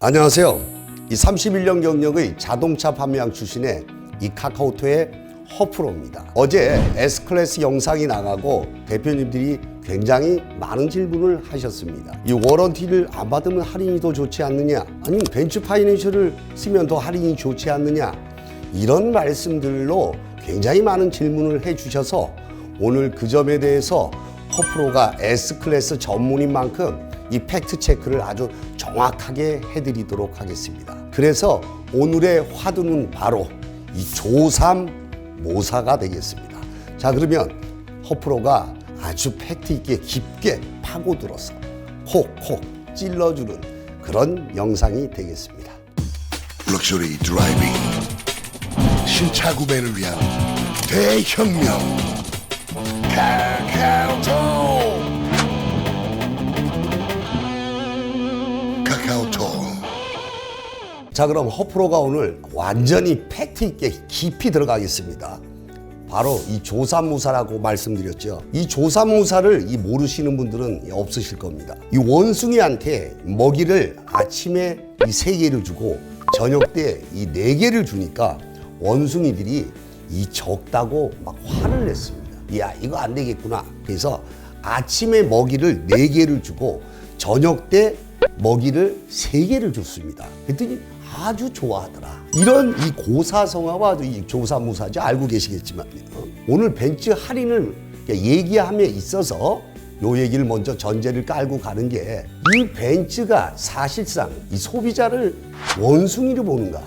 안녕하세요. 이 31년 경력의 자동차 판매왕 출신의 이 카카오톡의 허프로입니다. 어제 S클래스 영상이 나가고 대표님들이 굉장히 많은 질문을 하셨습니다. 이 워런티를 안 받으면 할인이 더 좋지 않느냐? 아니면 벤츠 파이낸셜을 쓰면 더 할인이 좋지 않느냐? 이런 말씀들로 굉장히 많은 질문을 해 주셔서 오늘 그 점에 대해서 허프로가 S클래스 전문인 만큼 이 팩트 체크를 아주 정확하게 해드리도록 하겠습니다. 그래서 오늘의 화두는 바로 이 조삼 모사가 되겠습니다. 자 그러면 허프로가 아주 팩트 있게 깊게 파고들어서 콕콕 찔러주는 그런 영상이 되겠습니다. 럭셔리 드라이빙 신차 구매를 위한 대혁명 카카오톡 자 그럼 허프로가 오늘 완전히 팩트 있게 깊이 들어가겠습니다. 바로 이 조삼무사라고 말씀드렸죠. 이 조삼무사를 이 모르시는 분들은 없으실 겁니다. 이 원숭이한테 먹이를 아침에 이 세 개를 주고 저녁 때 이 네 개를 주니까 원숭이들이 이 적다고 막 화를 냈습니다. 야 이거 안 되겠구나. 그래서 아침에 먹이를 네 개를 주고 저녁 때 먹이를 세 개를 줬습니다. 그랬더니 아주 좋아하더라. 이런 이 고사성어와 이 조사무사지 알고 계시겠지만 오늘 벤츠 할인을 얘기함에 있어서 요 얘기를 먼저 전제를 깔고 가는 게 이 벤츠가 사실상 이 소비자를 원숭이로 보는가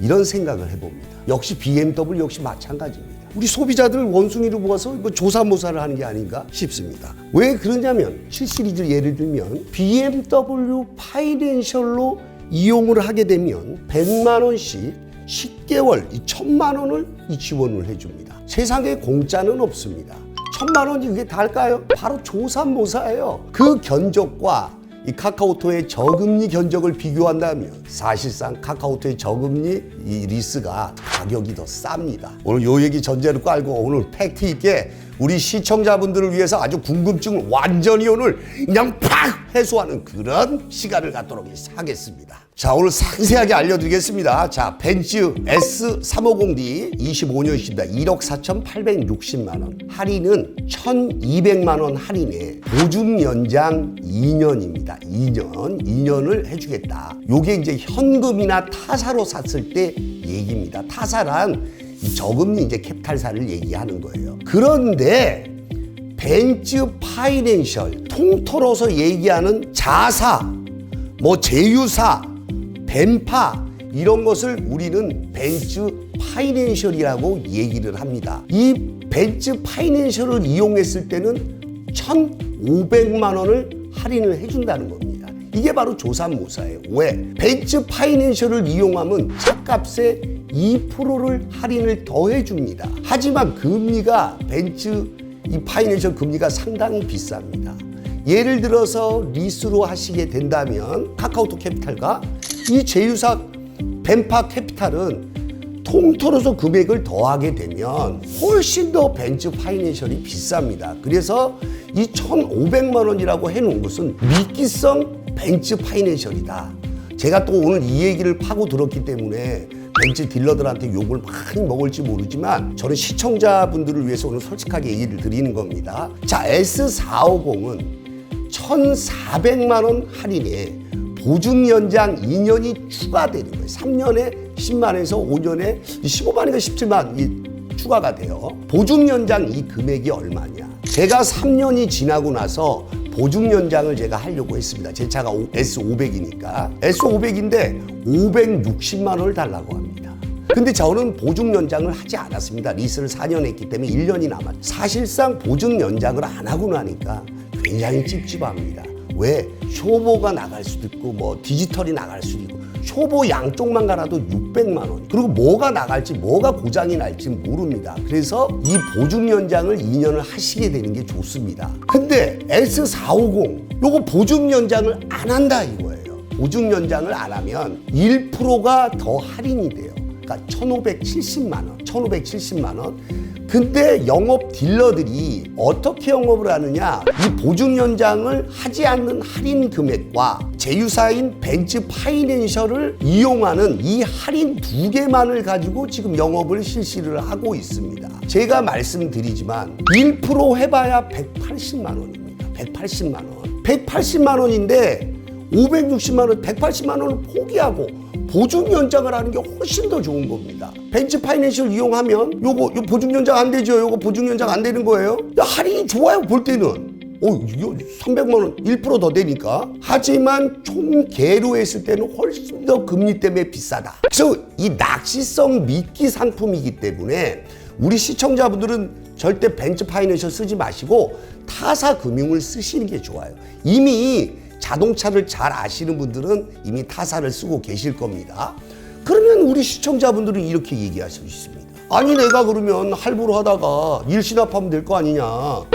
이런 생각을 해봅니다. 역시 BMW 역시 마찬가지입니다. 우리 소비자들 원숭이로 보아서 뭐 조사모사를 하는 게 아닌가 싶습니다. 왜 그러냐면 7시리즈 예를 들면 BMW 파이낸셜로 이용을 하게 되면 100만 원씩 10개월 이 1000만 원을 이 지원을 해줍니다. 세상에 공짜는 없습니다. 천만 원이 그게 달까요? 바로 조삼모사예요. 그 견적과 이 카카오톡의 저금리 견적을 비교한다면 사실상 카카오톡의 저금리 이 리스가 가격이 더 쌉니다. 오늘 요 얘기 전제로 깔고 오늘 팩트 있게 우리 시청자분들을 위해서 아주 궁금증을 완전히 오늘 그냥 팍 해소하는 그런 시간을 갖도록 하겠습니다. 자 오늘 상세하게 알려드리겠습니다. 자 벤츠 S350D 25년식입니다. 1억 4,860만 원 할인은 1,200만 원 할인에 보증 연장 2년입니다. 2년 2년을 해주겠다. 요게 이제 현금이나 타사로 샀을 때 얘기입니다. 타사란 이 저금리 이제 캡탈사를 얘기하는 거예요. 그런데 벤츠 파이낸셜 통틀어서 얘기하는 자사, 뭐 제휴사, 벤파 이런 것을 우리는 벤츠 파이낸셜이라고 얘기를 합니다. 이 벤츠 파이낸셜을 이용했을 때는 1,500만 원을 할인을 해준다는 겁니다. 이게 바로 조삼모사예요. 왜? 벤츠 파이낸셜을 이용하면 차값의 2%를 할인을 더해 줍니다. 하지만 금리가 벤츠 이 파이낸셜 금리가 상당히 비쌉니다. 예를 들어서 리스로 하시게 된다면 카카오톡 캐피탈과 이 제휴사 벤파 캐피탈은 통틀어서 금액을 더하게 되면 훨씬 더 벤츠 파이낸셜이 비쌉니다. 그래서 이 1,500만 원이라고 해놓은 것은 미끼성 벤츠 파이낸셜이다. 제가 또 오늘 이 얘기를 파고 들었기 때문에 벤츠 딜러들한테 욕을 많이 먹을지 모르지만 저는 시청자분들을 위해서 오늘 솔직하게 얘기를 드리는 겁니다. 자, S450은 1,400만 원 할인에 보증 연장 2년이 추가되는 거예요. 3년에 10만에서 5년에 15만인가 17만 이 추가가 돼요. 보증 연장 이 금액이 얼마냐? 제가 3년이 지나고 나서 보증 연장을 제가 하려고 했습니다. 제 차가 S500이니까. S500인데 560만 원을 달라고 합니다. 근데 저는 보증 연장을 하지 않았습니다. 리스를 4년 했기 때문에 1년이 남았. 사실상 보증 연장을 안 하고 나니까 굉장히 찝찝합니다. 왜? 쇼보가 나갈 수도 있고 뭐 디지털이 나갈 수도 있고 쇼보 양쪽만 갈아도 600만 원. 그리고 뭐가 나갈지 뭐가 고장이 날지 모릅니다. 그래서 이 보증 연장을 2년을 하시게 되는 게 좋습니다. 근데 S450 요거 보증 연장을 안 한다 이거예요. 보증 연장을 안 하면 1%가 더 할인이 돼요. 그러니까 1,570만 원, 1,570만 원. 근데 영업 딜러들이 어떻게 영업을 하느냐? 이 보증 연장을 하지 않는 할인 금액과 제휴사인 벤츠 파이낸셜을 이용하는 이 할인 두 개만을 가지고 지금 영업을 실시를 하고 있습니다. 제가 말씀드리지만 1% 해봐야 180만 원입니다. 180만 원. 180만 원인데 560만 원, 180만 원을 포기하고 보증 연장을 하는 게 훨씬 더 좋은 겁니다. 벤츠 파이낸셜 이용하면 요거 요 보증 연장 안 되죠. 요거 보증 연장 안 되는 거예요. 야, 할인이 좋아요. 볼 때는. 어, 이거 300만 원 1%더 되니까. 하지만 총 개로 했을 때는 훨씬 더 금리 때문에 비싸다. 그래서 이 낚시성 미끼 상품이기 때문에 우리 시청자분들은 절대 벤츠 파이낸셜 쓰지 마시고 타사 금융을 쓰시는 게 좋아요. 이미 자동차를 잘 아시는 분들은 이미 타사를 쓰고 계실 겁니다. 그러면 우리 시청자분들은 이렇게 얘기하실 수 있습니다. 아니 내가 그러면 할부로 하다가 일시납하면 될 거 아니냐.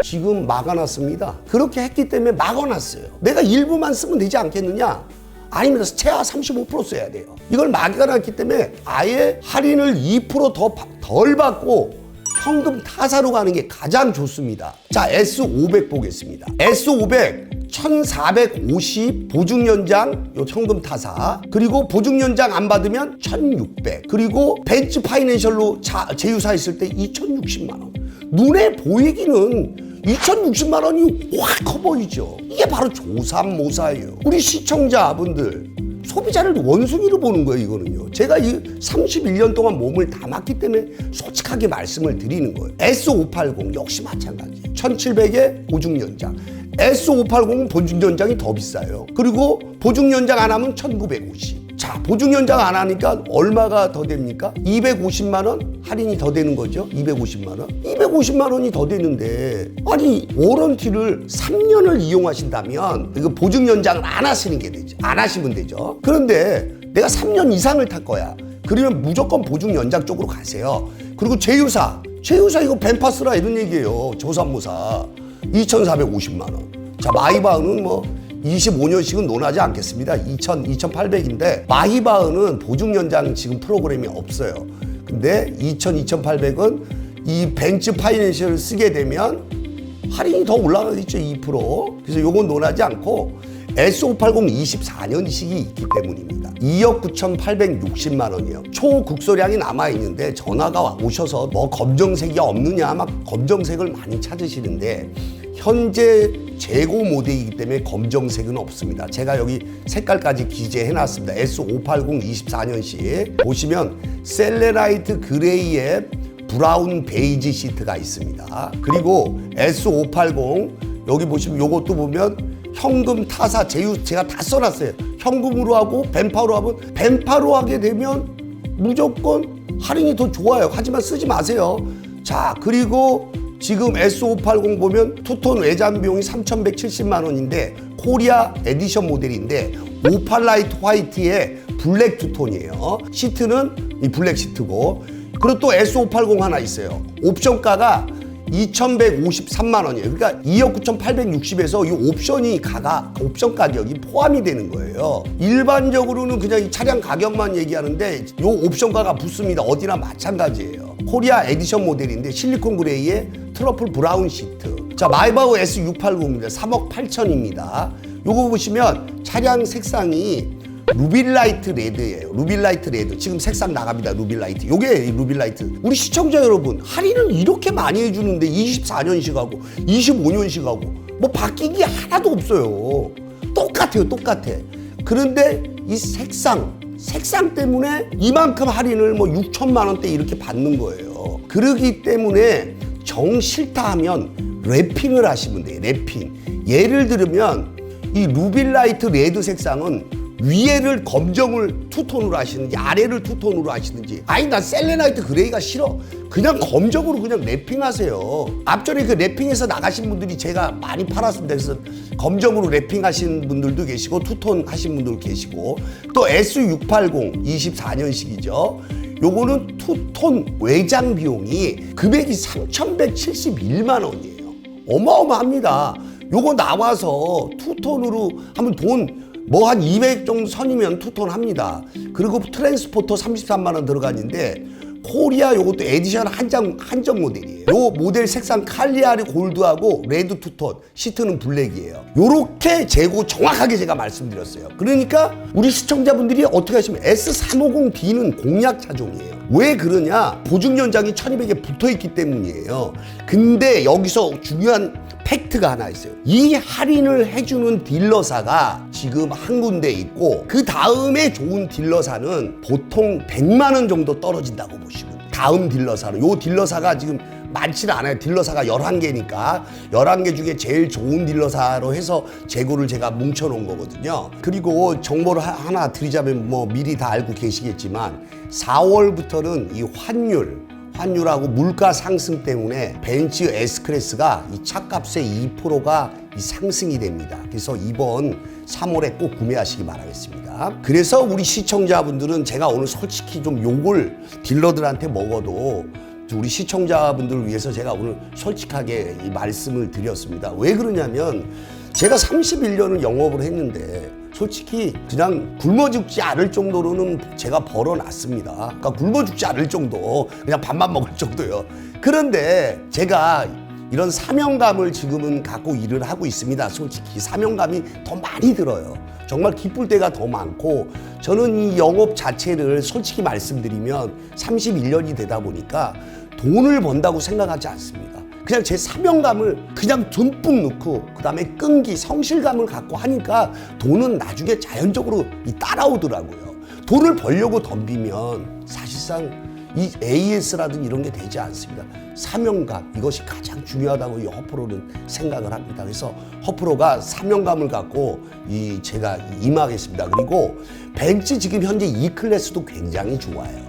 지금 막아놨습니다. 그렇게 했기 때문에 막아놨어요. 내가 일부만 쓰면 되지 않겠느냐. 아닙니다. 최하 35% 써야 돼요. 이걸 막아놨기 때문에 아예 할인을 2%더 덜 받고 현금 타사로 가는 게 가장 좋습니다. 자, S500 보겠습니다. S500 1450 보증 연장 요 현금 타사. 그리고 보증 연장 안 받으면 1600 그리고 벤츠 파이낸셜로 자, 제휴사 했을 때 2060만 원. 눈에 보이기는 2060만 원이 확 커 보이죠. 이게 바로 조삼모사예요. 우리 시청자분들 소비자를 원숭이로 보는 거예요, 이거는요. 제가 이 31년 동안 몸을 담았기 때문에 솔직하게 말씀을 드리는 거예요. S580 역시 마찬가지. 1700에 보증 연장. S580은 보증 연장이 더 비싸요. 그리고 보증 연장 안 하면 1950. 자, 보증 연장 안 하니까 얼마가 더 됩니까? 250만 원 할인이 더 되는 거죠. 250만 원. 250만 원이 더 되는데 아니 워런티를 3년을 이용하신다면 이거 보증 연장을 안 하시는 게 되죠. 안 하시면 되죠. 그런데 내가 3년 이상을 탈 거야. 그러면 무조건 보증 연장 쪽으로 가세요. 그리고 제휴사. 제휴사 이거 벤파스라 이런 얘기예요. 조삼모사. 2,450만 원. 자, 마이바흐는 뭐 25년씩은 논하지 않겠습니다. 2,000, 2,800인데 마이바흐는 보증 연장 지금 프로그램이 없어요. 근데 2,000, 2,800은 이 벤츠 파이낸셜을 쓰게 되면 할인이 더 올라가겠죠, 2%. 그래서 요건 논하지 않고 S580 24년식이 있기 때문입니다. 2억 9,860만 원이요. 초국소량이 남아있는데 전화가 오셔서 뭐 검정색이 없느냐 막 검정색을 많이 찾으시는데 현재 재고 모델이기 때문에 검정색은 없습니다. 제가 여기 색깔까지 기재해 놨습니다. S580 24년식 보시면 셀레라이트 그레이에 브라운 베이지 시트가 있습니다. 그리고 S580 여기 보시면 요것도 보면 현금 타사 제휴 제가 다 써놨어요. 현금으로 하고 벤파로 하면 벤파로 하게 되면 무조건 할인이 더 좋아요. 하지만 쓰지 마세요. 자 그리고 지금 S580 보면 투톤 외장 비용이 3,170만 원인데 코리아 에디션 모델인데 오팔 라이트 화이트의 블랙 투톤이에요. 시트는 이 블랙 시트고 그리고 또 S580 하나 있어요. 옵션가가 2,153만 원이에요. 그러니까 2억 9,860에서 이 옵션이 가가 옵션 가격이 포함이 되는 거예요. 일반적으로는 그냥 이 차량 가격만 얘기하는데 이 옵션가가 붙습니다. 어디나 마찬가지예요. 코리아 에디션 모델인데 실리콘 그레이의 트러플 브라운 시트. 자, 마이바흐 S680입니다. 3억 8천입니다. 요거 보시면 차량 색상이 루빌라이트 레드예요. 루빌라이트 레드. 지금 색상 나갑니다. 루빌라이트. 요게 루빌라이트. 우리 시청자 여러분, 할인을 이렇게 많이 해주는데 24년식하고 25년식하고 뭐 바뀐 게 하나도 없어요. 똑같아요. 똑같아. 그런데 이 색상, 색상 때문에 이만큼 할인을 뭐 6천만 원대 이렇게 받는 거예요. 그러기 때문에 정 싫다 하면 랩핑을 하시면 돼요. 랩핑. 예를 들면 이 루빌라이트 레드 색상은 위에를 검정을 투톤으로 하시는지 아래를 투톤으로 하시는지. 아니 난 셀레나이트 그레이가 싫어. 그냥 검정으로 그냥 랩핑하세요. 앞전에 그 랩핑해서 나가신 분들이 제가 많이 팔았습니다. 그래서 검정으로 랩핑하신 분들도 계시고 투톤 하신 분들 계시고. 또 S680 24년식이죠. 요거는 투톤 외장 비용이 금액이 3,171만 원이에요. 어마어마합니다. 요거 나와서 투톤으로 하면 돈 뭐 한 200 정도 선이면 투톤 합니다. 그리고 트랜스포터 33만 원 들어가는데 코리아 요것도 에디션 한정 한정 모델이에요. 요 모델 색상 칼리아리 골드하고 레드 투톤, 시트는 블랙이에요. 요렇게 재고 정확하게 제가 말씀드렸어요. 그러니까 우리 시청자분들이 어떻게 하시면 S350D는 공약 차종이에요. 왜 그러냐? 보증 연장이 1200에 붙어 있기 때문이에요. 근데 여기서 중요한 팩트가 하나 있어요. 이 할인을 해주는 딜러사가 지금 한 군데 있고 그 다음에 좋은 딜러사는 보통 100만 원 정도 떨어진다고 보시면. 다음 딜러사는 요 딜러사가 지금 많지는 않아요. 딜러사가 11개니까 11개 중에 제일 좋은 딜러사로 해서 재고를 제가 뭉쳐 놓은 거거든요. 그리고 정보를 하- 하나 드리자면 뭐 미리 다 알고 계시겠지만 4월부터는 이 환율 환율하고 물가 상승 때문에 벤츠 S클래스가 이 차값의 2%가 이 상승이 됩니다. 그래서 이번 3월에 꼭 구매하시기 바라겠습니다. 그래서 우리 시청자분들은 제가 오늘 솔직히 좀 욕을 딜러들한테 먹어도 우리 시청자분들을 위해서 제가 오늘 솔직하게 이 말씀을 드렸습니다. 왜 그러냐면 제가 31년을 영업을 했는데 솔직히 그냥 굶어 죽지 않을 정도로는 제가 벌어놨습니다. 그러니까 굶어 죽지 않을 정도, 그냥 밥만 먹을 정도요. 그런데 제가 이런 사명감을 지금은 갖고 일을 하고 있습니다. 솔직히 사명감이 더 많이 들어요. 정말 기쁠 때가 더 많고 저는 이 영업 자체를 솔직히 말씀드리면 31년이 되다 보니까 돈을 번다고 생각하지 않습니다. 그냥 제 사명감을 그냥 듬뿍 넣고 그다음에 끈기, 성실감을 갖고 하니까 돈은 나중에 자연적으로 이 따라오더라고요. 돈을 벌려고 덤비면 사실상 이 AS라든 이런 게 되지 않습니다. 사명감 이것이 가장 중요하다고 이 허프로는 생각을 합니다. 그래서 허프로가 사명감을 갖고 이 제가 임하겠습니다. 그리고 벤츠 지금 현재 E 클래스도 굉장히 좋아요.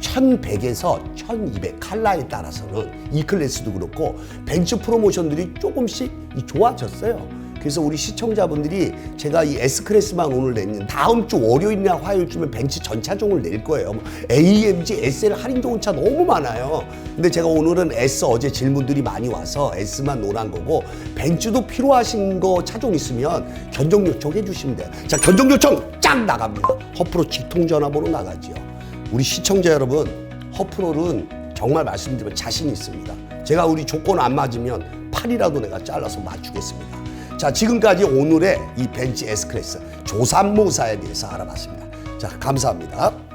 1100에서 1200 칼라에 따라서는 E 클래스도 그렇고 벤츠 프로모션들이 조금씩 이 좋아졌어요. 그래서 우리 시청자분들이 제가 이 S 클래스만 오늘 냈는 다음 주 월요일이나 화요일쯤에 벤츠 전 차종을 낼 거예요. 뭐 AMG, SL 할인 좋은 차 너무 많아요. 근데 제가 오늘은 S 어제 질문들이 많이 와서 S만 노란 거고 벤츠도 필요하신 거 차종 있으면 견적 요청 해 주시면 돼요. 자 견적 요청 쫙 나갑니다. 허프로 직통 전화번호 나가지요. 우리 시청자 여러분 허프롤은 정말 말씀드리면 자신 있습니다. 제가 우리 조건 안 맞으면 팔이라도 내가 잘라서 맞추겠습니다. 자 지금까지 오늘의 이 벤츠 S클래스 조산모사에 대해서 알아봤습니다. 자 감사합니다.